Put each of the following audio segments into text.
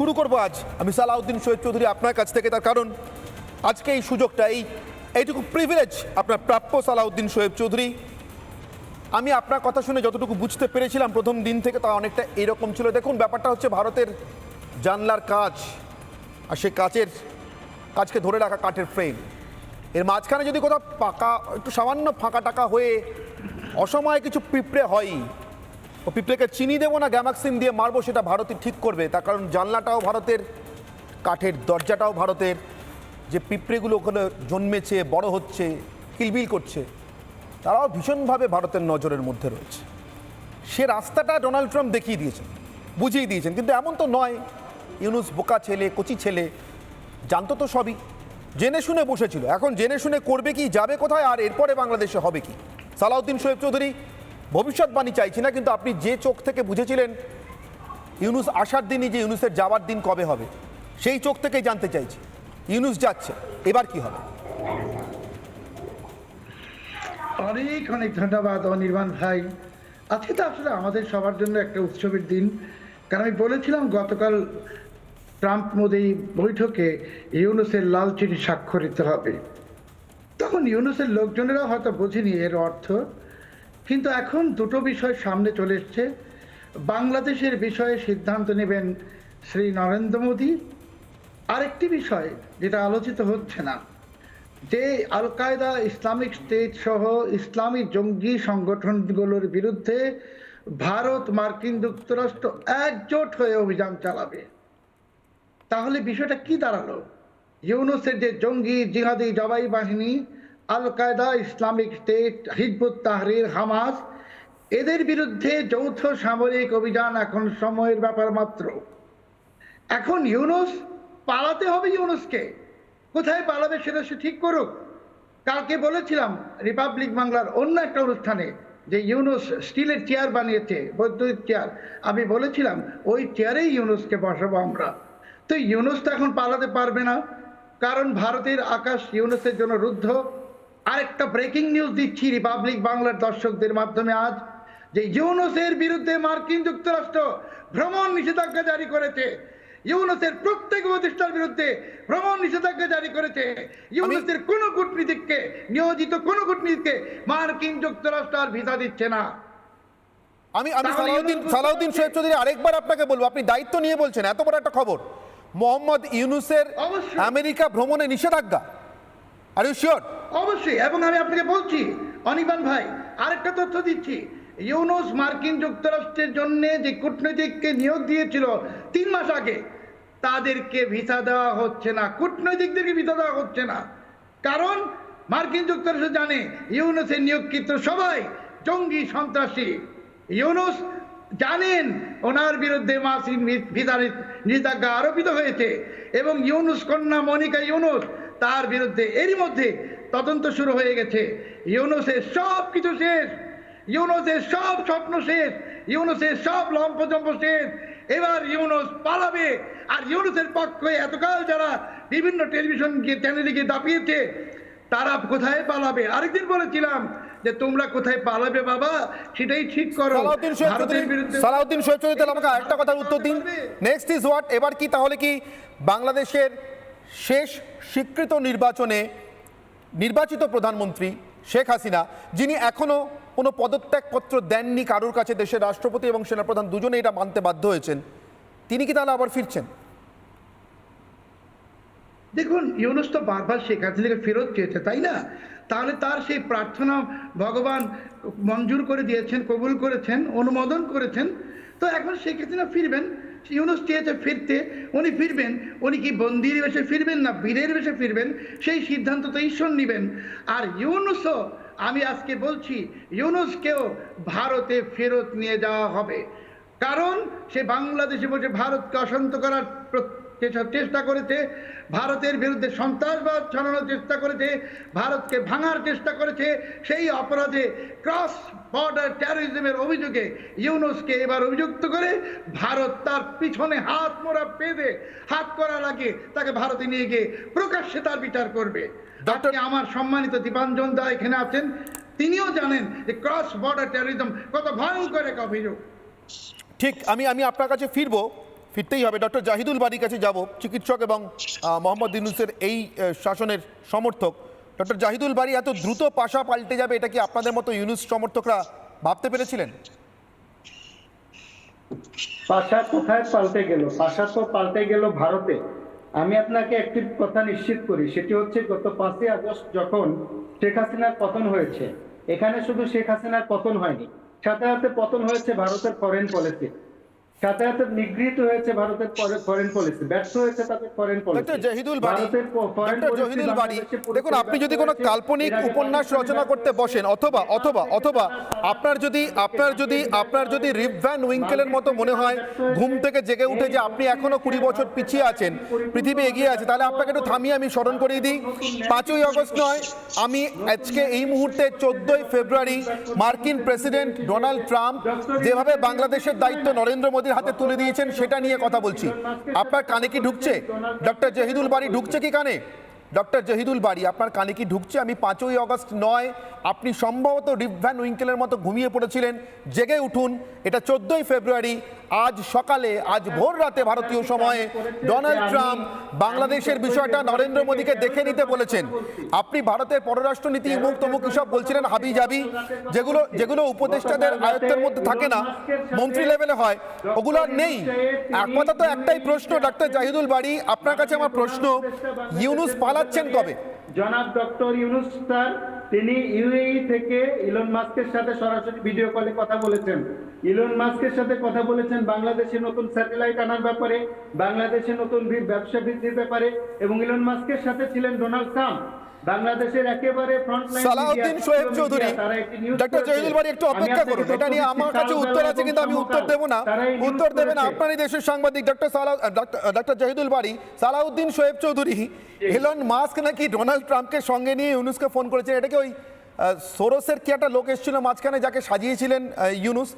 শুরু করব আজ। আমি সালাউদ্দিন শহীদ চৌধুরী আপনার কাছ থেকে তার কারণ। আজকে এই সুযোগটা, এই, এইটুকু প্রিভিলেজ আপনার প্রাপ্য সালাউদ্দিন শোয়েব চৌধুরী। আমি আপনার কথা শুনে যতটুকু বুঝতে পেরেছিলাম প্রথম দিন থেকে তা অনেকটা এরকম ছিল। দেখুন, ব্যাপারটা হচ্ছে ভারতের জানলার কাজ আর সে কাচের কাজকে ধরে রাখা কাঠের ফ্রেম এর মাঝখানে যদি কোথাও পাকা, একটু সামান্য ফাঁকা টাকা হয়ে অসময়ে কিছু পিঁপড়ে হয় পিঁপড়েকে চিনি দেবো না গ্যামাক্সিন দিয়ে মারবো, সেটা ভারতই ঠিক করবে। তার কারণ জানলাটাও ভারতের, কাঠের দরজাটাও ভারতের। যে পিঁপড়েগুলো ওখানে জন্মেছে, বড় হচ্ছে, কিলবিল করছে, তারাও ভীষণভাবে ভারতের নজরের মধ্যে রয়েছে। সে রাস্তাটা ডোনাল্ড ট্রাম্প দেখিয়ে দিয়েছেন, বুঝিয়ে দিয়েছেন। কিন্তু এমন তো নয়, ইউনুস বোকা ছেলে, কচি ছেলে, জানতো তো সবই। জেনে শুনে বসেছিল। এখন জেনে শুনে করবে কি, যাবে কোথায়, আর এরপরে বাংলাদেশে হবে কি? সালাউদ্দিন শোয়েব চৌধুরী ভবিষ্যৎবাণী চাইছি না, কিন্তু আপনি যে চোখ থেকে বুঝেছিলেন ইউনুস আসার দিনই যে ইউনুসের যাওয়ার দিন কবে হবে, সেই চোখ থেকেই জানতে চাইছি। ইউনুস যাচ্ছে, এবার কি হবে? অনেক অনেক ধন্যবাদ, অনির্বাণ ভাই। আজকে তো আসলে আমাদের সবার জন্য একটা উৎসবের দিন। কারণ আমি বলেছিলাম গতকাল ট্রাম্প মোদি বৈঠকে ইউনুসের লাল চিঠি স্বাক্ষরিত হবে। তখন ইউনুসের লোকজনেরা হয়তো বোঝেনি এর অর্থ। কিন্তু এখন দুটো বিষয় সামনে চলে এসছে। বাংলাদেশের বিষয়ে সিদ্ধান্ত নেবেন শ্রী নরেন্দ্র মোদী। আরেকটি বিষয় যেটা আলোচিত হচ্ছে না, যে আল কায়দা ইসলামিক স্টেট সহ ইসলামী জঙ্গি সংগঠনগুলোর বিরুদ্ধে ভারত মার্কিন যুক্তরাষ্ট্র একজোট হয়ে অভিযান চালাবে। তাহলে বিষয়টা কি দাঁড়াল? ইউনুসের যে জঙ্গি জিহাদি জবাই বাহিনী al Qaeda Islamic State, Hizbut Tahrir, Hamas, এদের বিরুদ্ধে যৌথ সামরিক অভিযান এখন সময়ের ব্যাপার মাত্র। এখন ইউনুস পালাতে হবে ইউনুসকে। কোথায় পালাবে সেটা সে ঠিক করুক। কালকে বলেছিলাম রিপাবলিক বাংলার অন্য একটা অনুষ্ঠানে যে ইউনুস স্টিলের চেয়ার বানিয়েছে, বৈদ্যুতিক চেয়ার। আমি বলেছিলাম, ওই চেয়ারেই ইউনুসকে বসাবো আমরা। তো ইউনুস তো এখন পালাতে পারবে না, কারণ ভারতের আকাশ ইউনুসের জন্য রুদ্ধ। আরেকটা ব্রেকিং নিউজ দিচ্ছি রিপাবলিক বাংলার দর্শকদের মাধ্যমে আজ যে ইউনুসের বিরুদ্ধে মার্কিন যুক্তরাষ্ট্র ভ্রমণ নিষেধাজ্ঞা জারি করেছে। ইউনুসের প্রত্যেক প্রতিষ্ঠার বিরুদ্ধে ভ্রমণ নিষেধাজ্ঞা জারি করেছে। ইউনুসের কোন কূটনীতিককে নিয়োজিত কোন কূটনীতিককে মার্কিন যুক্তরাষ্ট্র আর ভিসা দিচ্ছে না। আমি আমি সালাউদ্দিন সালাউদ্দিন শোয়েব চৌধুরী আরেকবার আপনাকে বলব আপনি দায়িত্ব নিয়ে বলছেন এত বড় একটা খবর। মোহাম্মদ ইউনুসের। আমেরিকা ভ্রমণে নিষেধাজ্ঞা। আর ইউ শিওর অবশ্যই, এবং আমি আপনাকে বলছি অনিবান ভাই, আরেকটা তথ্য দিচ্ছি। ইউনুস মার্কিন যুক্তরাষ্ট্রের জন্য যে কূটনৈতিককে নিয়োগ দিয়েছিল তিন মাস আগে, তাদেরকে ভিসা দেওয়া হচ্ছে না। কূটনৈতিকদেরকে ভিসা দেওয়া হচ্ছে না। কারণ, মার্কিন যুক্তরাষ্ট্র জানে, ইউনুসের নিয়োগকৃত সবাই জঙ্গি সন্ত্রাসী। ইউনুস জানেন, ওনার বিরুদ্ধে মাসিন ভিসা নিষেধাজ্ঞা আরোপিত হয়েছে, এবং ইউনুস কন্যা মনিকা ইউনুস তার বিরুদ্ধে এরই মধ্যে তদন্ত শুরু হয়ে গেছে। ইউনুসের সব কিছু শেষ। ইউনুসের সব স্বপ্ন শেষ। ইউনুসের সব লম্পজম্প শেষ। এবার ইউনুস পালাবে। আর ইউনুসের পক্ষে এতকাল যারা বিভিন্ন টেলিভিশন গিয়ে চ্যানেলে গিয়ে দাপিয়েছে তারা কোথায় পালাবে? আরেকদিন বলেছিলাম যে তোমরা কোথায় পালাবে বাবা? সেটাই ঠিক করো। সালাউদ্দিন চৌধুরী তাহলে আমাকে আরেকটা কথার উত্তর দিন। নেক্সট ইজ হোয়াট এবার কি তাহলে কি বাংলাদেশের শেষ স্বীকৃত নির্বাচনে নির্বাচিত প্রধানমন্ত্রী শেখ হাসিনা, যিনি এখনও কোনো পদত্যাগপত্র দেননি কারোর কাছে, দেশের রাষ্ট্রপতি এবং সেনাপ্রধান দুজনে এটা মানতে বাধ্য হয়েছেন, তিনি কি তাহলে আবার ফিরছেন? দেখুন, ইউনুস তো বারবার শেখ হাসিনাকে ফেরত চেয়েছে, তাই না? তাহলে তার সেই প্রার্থনা ভগবান মঞ্জুর করে দিয়েছেন, কবুল করেছেন, অনুমোদন করেছেন, তো এখন শেখ হাসিনা ফিরবেন। ইউনুস চেয়েছে ফিরতে, উনি ফিরবেন, উনি কি বন্দির বেশে ফিরবেন না বীরের বেশে ফিরবেন? সেই সিদ্ধান্ত তো ঈশ্বর নেবেন। আর ইউনুসও, আমি আজকে বলছি, ইউনুসকেও ভারতে ফেরত নিয়ে যাওয়া হবে। কারণ সে বাংলাদেশে বসে ভারতকে অশান্ত করার প্র- চেষ্টা- করেছে ভারতের বিরুদ্ধে সন্ত্রাসবাদ ছড়ানোর চেষ্টা করেছে ভারতকে ভাঙার চেষ্টা করেছে সেই অপরাধে ক্রস বর্ডার টেরোরিজমের অভিযোগে ইউনুসকে এবার অভিযুক্ত করে ভারত তার পিছনে হাত মোড়া বেঁধে হাত করা লাগে তাকে ভারতে নিয়ে গিয়ে প্রকাশ্যে তার বিচার করবে। আমার সম্মানিত দীপাঞ্জন দা এখানে আছেন তিনিও জানেন যে ক্রস বর্ডার টেরোরিজম কত ভয়ঙ্কর এক অভিযোগ। ঠিক আমি আমি আপনার কাছে ফিরবো। ফিরতেই হবে। ডক্টর জাহিদুল বাড়ির কাছে যাব, চিকিৎসক এবং মোহাম্মদ ইউনুসের এই শাসনের সমর্থক। ডক্টর জাহিদুল বাড়ি এত দ্রুত পাশা পাল্টে যাবে, এটা কি আপনাদের মতো ইউনুস সমর্থকরা ভাবতে পেরেছিলেন? পাশা কোথায় পাল্টে গেল? পাশা তো পাল্টে গেল ভারতে। আমি আপনাকে একটি কথা নিশ্চিত করি, সেটি হচ্ছে গত পাঁচই আগস্ট যখন শেখ হাসিনার পতন হয়েছে, এখানে শুধু শেখ হাসিনার পতন হয়নি, সাথে সাথে পতন হয়েছে ভারতের ফরেন পলিসি সাথে নিগৃহীত হয়েছে ভারতের ফরেন পলিসি ব্যর্থ হয়েছে তাদের ফরেন পলিসি ডক্টর জহিদুল বাড়ি। ডক্টর জহিদুল বাড়ি দেখুন আপনি যদি কোনো কাল্পনিক উপন্যাস রচনা করতে বসেন অথবা অথবা অথবা আপনার যদি আপনার যদি আপনার যদি রিপ ভ্যান উইঙ্কেলের মতো মনে হয় ঘুম থেকে জেগে উঠে যে আপনি এখনও কুড়ি বছর পিছিয়ে আছেন পৃথিবী এগিয়ে আছে তাহলে আপনাকে একটু থামিয়ে আমি স্মরণ করিয়ে দিই। পাঁচই আগস্ট নয় আমি আজকে এই মুহূর্তে চোদ্দই ফেব্রুয়ারি মার্কিন প্রেসিডেন্ট ডোনাল্ড ট্রাম্প যেভাবে বাংলাদেশের দায়িত্ব নরেন্দ্র মোদীর হাতে তুলে দিয়েছেন, সেটা নিয়ে কথা বলছি। আপনার কানে কি ঢুকছে? ডক্টর জহিদুল বাড়ি ঢুকছে কি কানে? ডক্টর জহিদুল বাড়ি, আপনার কানে কি ঢুকছে? আমি পাঁচই অগস্ট নয়, আপনি সম্ভবত রিপ ভ্যান উইঙ্কেলের মতো ঘুমিয়ে পড়েছিলেন। জেগে উঠুন, এটা চোদ্দই ফেব্রুয়ারি আজ সকালে, আজ ভোর রাতে ভারতীয় সময়ে ডোনাল্ড ট্রাম্প বাংলাদেশের বিষয়টা নরেন্দ্র মোদীকে দেখে নিতে বলেছেন। আপনি ভারতের পররাষ্ট্রনীতি মুখ তমুক সব বলছিলেন হাবি জাবি, যেগুলো যেগুলো উপদেষ্টাদের আয়ত্তের মধ্যে থাকে না, মন্ত্রী লেভেলে হয়, ওগুলো আর নেই। একমাত্র তো একটাই প্রশ্ন, ডাক্তার জাহিদুল বাড়ি আপনার কাছে আমার প্রশ্ন, ইউনুস পালাচ্ছেন কবে? জনাব ডক্টর ইউনুস স্যার তিনি ইউএই থেকে ইলন মাস্কের সাথে সরাসরি ভিডিও কলে কথা বলেছেন। ইলন মাস্কের সাথে কথা বলেছেন বাংলাদেশে নতুন স্যাটেলাইট আনার ব্যাপারে, বাংলাদেশে নতুন ব্যবসা বৃদ্ধির ব্যাপারে, এবং ইলন মাস্কের সাথে ছিলেন ডোনাল্ড ট্রাম্প বাংলাদেশের একেবারে সালাউদ্দিন শোয়েব চৌধুরী ডক্টর জহিদুল বাড়ি একটু অপেক্ষা করুন এটা নিয়ে আমার কাছে উত্তর আছে কিন্তু আমি উত্তর দেবো না। উত্তর দেবেন আপনারই দেশের সাংবাদিক ডক্টর সালা ডক্টর জহিদুল বাড়ি। সালাউদ্দিন চৌধুরী এলন মাস্ক নাকি ডোনাল্ড ট্রাম্পকে সঙ্গে নিয়ে ইউনুসকে ফোন করেছেন? এটা কি ওই সোরসের কি একটা লোক এসেছিল মাঝখানে যাকে সাজিয়েছিলেন ইউনুস?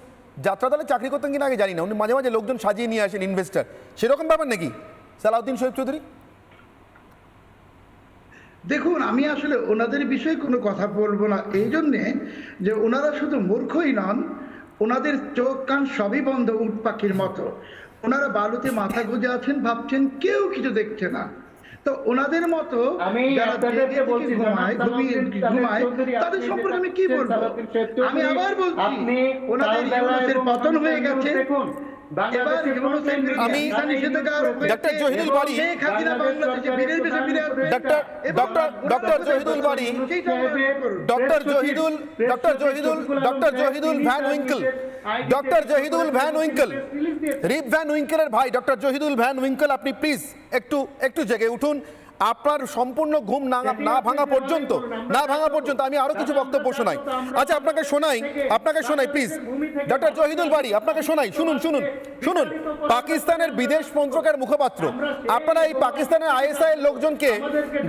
যাত্রাদলে চাকরি করতেন কিনা আগে জানি না। উনি মাঝে মাঝে লোকজন সাজিয়ে নিয়ে আসেন ইনভেস্টার সেরকম ব্যাপার নাকি? সালাউদ্দিন শোয়েব চৌধুরী? দেখুন, আমি আসলে ওনাদের বিষয়ে কোনো কথা বলব না। এই জন্যে যে ওনারা শুধু মূর্খই নন, ওনাদের চোখ কান সবই বন্ধ উট পাখির মতো। ওনারা বালুতে মাথা গুঁজে আছেন, ভাবছেন কেউ কিছু দেখছে না। তো ওনাদের মতো আমি তাদের সম্পর্কে আমি কি বলব আমি আবার বলছি ওনাদের ইউনুসের পতন হয়ে গেছে আমি-। Doctor Zahirul. Doctor doctor doctor Zahidul বাড়ি doctor Zahidul doctor Zahidul doctor Zahidul Van Winkle doctor Zahidul Van Winkle Rip Van উইঙ্কেলের ভাই ডক্টর জহিদুল ভ্যান উইঙ্কল আপনি প্লিজ একটু একটু জেগে উঠুন। আপনার সম্পূর্ণ ঘুম না না ভাঙা পর্যন্ত না ভাঙা পর্যন্ত আমি আরও কিছু বক্তব্য শোনাই। আচ্ছা আপনাকে শোনাই আপনাকে শোনাই প্লিজ ডক্টর জহিদুল বাড়ি আপনাকে শোনাই শুনুন শুনুন শুনুন। পাকিস্তানের বিদেশ মন্ত্রকের মুখপাত্র। আপনারা এই পাকিস্তানের আইএসআই এর লোকজনকে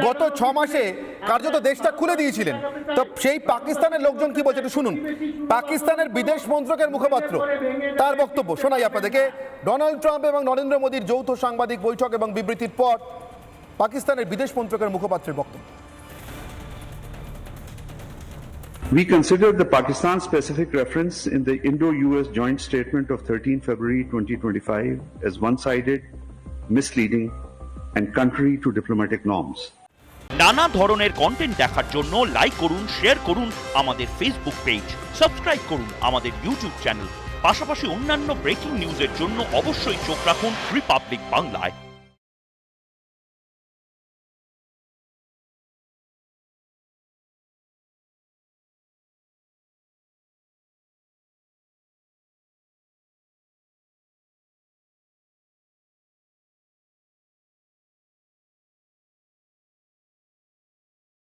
গত ছ মাসে কার্যত দেশটা খুলে দিয়েছিলেন। তো সেই পাকিস্তানের লোকজন কি বলছে একটু শুনুন। পাকিস্তানের বিদেশ মন্ত্রকের মুখপাত্র। তার বক্তব্য শোনাই আপনাদেরকে। ডোনাল্ড ট্রাম্প এবং নরেন্দ্র মোদীর যৌথ সাংবাদিক বৈঠক এবং বিবৃতির পর পাকিস্তানের বিদেশ মন্ত্রকের মুখপাত্রের বক্তব্য। We considered the Pakistan specific reference in the Indo US joint statement of 13 February 2025 as one sided, misleading, and contrary to diplomatic norms. নানা ধরনের কন্টেন্ট দেখার জন্য লাইক করুন শেয়ার করুন আমাদের ফেসবুক পেজ সাবস্ক্রাইব করুন আমাদের ইউটিউব চ্যানেল পাশাপাশি অন্যান্য ব্রেকিং নিউজের জন্য অবশ্যই চোখ রাখুন রিপাবলিক বাংলায়